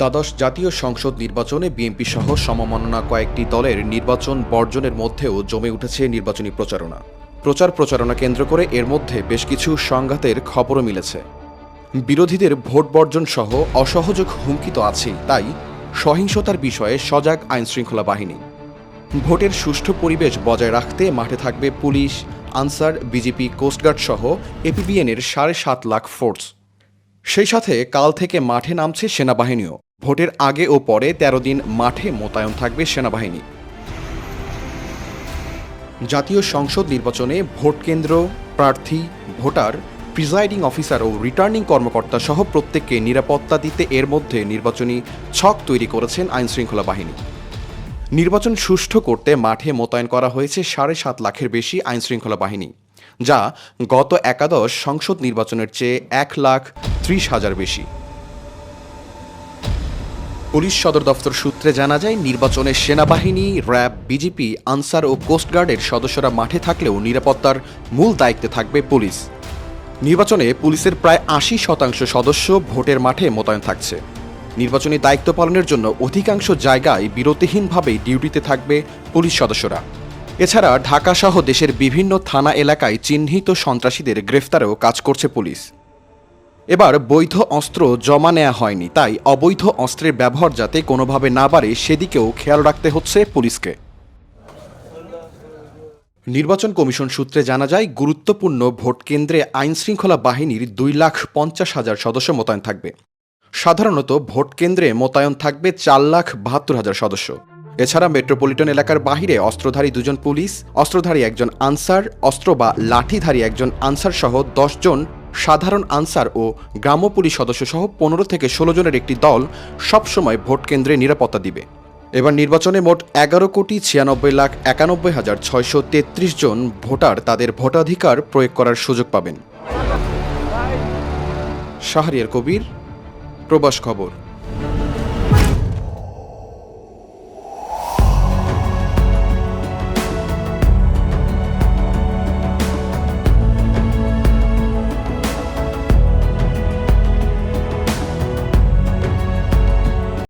দ্বাদশ জাতীয় সংসদ নির্বাচনে বিএনপি সহ সমমননা কয়েকটি দলের নির্বাচন বর্জনের মধ্যেও জমে উঠেছে নির্বাচনী প্রচারণা। প্রচার প্রচারণা কেন্দ্র করে এর মধ্যে বেশ কিছু সংঘাতের খবরও মিলেছে। বিরোধীদের ভোট বর্জন সহ অসহযোগ হুমকি তো আছেই, তাই সহিংসতার বিষয়ে সজাগ আইনশৃঙ্খলা বাহিনী। ভোটের সুষ্ঠু পরিবেশ বজায় রাখতে মাঠে থাকবে পুলিশ, আনসার, বিজেপি, কোস্টগার্ড সহ এপিবিএনের সাড়ে সাত লাখ ফোর্স। সেই সাথে কাল থেকে মাঠে নামছে সেনাবাহিনীও। ভোটের আগে ও পরে ১৩ দিন মাঠে মোতায়েন থাকবে সেনাবাহিনী। জাতীয় সংসদ নির্বাচনে ভোট কেন্দ্র, প্রার্থী, ভোটার, প্রিজাইডিং অফিসার ও রিটার্নিং কর্মকর্তা সহ প্রত্যেককে নিরাপত্তা দিতে এর মধ্যে নির্বাচনী ছক তৈরি করেছেন আইনশৃঙ্খলা বাহিনী। নির্বাচন সুষ্ঠু করতে মাঠে মোতায়েন করা হয়েছে সাড়ে সাত লাখের বেশি আইনশৃঙ্খলা বাহিনী। যা গত একাদশ সংসদ নির্বাচনের চেয়ে এক লাখ ত্রিশ হাজার বেশি। পুলিশ সদর দফতর সূত্রে জানা যায়, নির্বাচনে সেনাবাহিনী, র্যাব, বিজিপি, আনসার ও কোস্টগার্ডের সদস্যরা মাঠে থাকলেও নিরাপত্তার মূল দায়িত্বে থাকবে পুলিশ। নির্বাচনে পুলিশের প্রায় আশি শতাংশ সদস্য ভোটের মাঠে মোতায়েন থাকছে। নির্বাচনী দায়িত্ব পালনের জন্য অধিকাংশ জায়গায় বিরতিহীনভাবেই ডিউটিতে থাকবে পুলিশ সদস্যরা। এছাড়া ঢাকা সহ দেশের বিভিন্ন থানা এলাকায় চিহ্নিত সন্ত্রাসীদের গ্রেফতারেও কাজ করছে পুলিশ। এবার বৈধ অস্ত্র জমা নেওয়া হয়নি, তাই অবৈধ অস্ত্রের ব্যবহার যাতে কোনোভাবে না বাড়ে, সেদিকেও খেয়াল রাখতে হচ্ছে পুলিশকে। নির্বাচন কমিশন সূত্রে জানা যায়, গুরুত্বপূর্ণ ভোট কেন্দ্রে আইনশৃঙ্খলা বাহিনীর দুই লাখ পঞ্চাশ হাজার সদস্য মোতায়েন থাকবে। সাধারণত ভোট কেন্দ্রে মোতায়েন থাকবে চার লাখ বাহাত্তর হাজার সদস্য। এছাড়া মেট্রোপলিটন এলাকার বাহিরে অস্ত্রধারী দুজন পুলিশ, অস্ত্রধারী একজন আনসার, অস্ত্র বা লাঠিধারী একজন আনসার সহ জন সাধারণ আনসার ও গ্রাম্য পুলিশ সদস্য সহ পনেরো থেকে ষোলো জনের একটি দল সবসময় ভোট কেন্দ্রে নিরাপত্তা দিবে। এবার নির্বাচনে মোট এগারো কোটি ছিয়ানব্বই লাখ একানব্বই হাজার ছয়শো তেত্রিশ জন ভোটার তাদের ভোটাধিকার প্রয়োগ করার সুযোগ পাবেন। শাহরিয়ার কবির, প্রবাস খবর।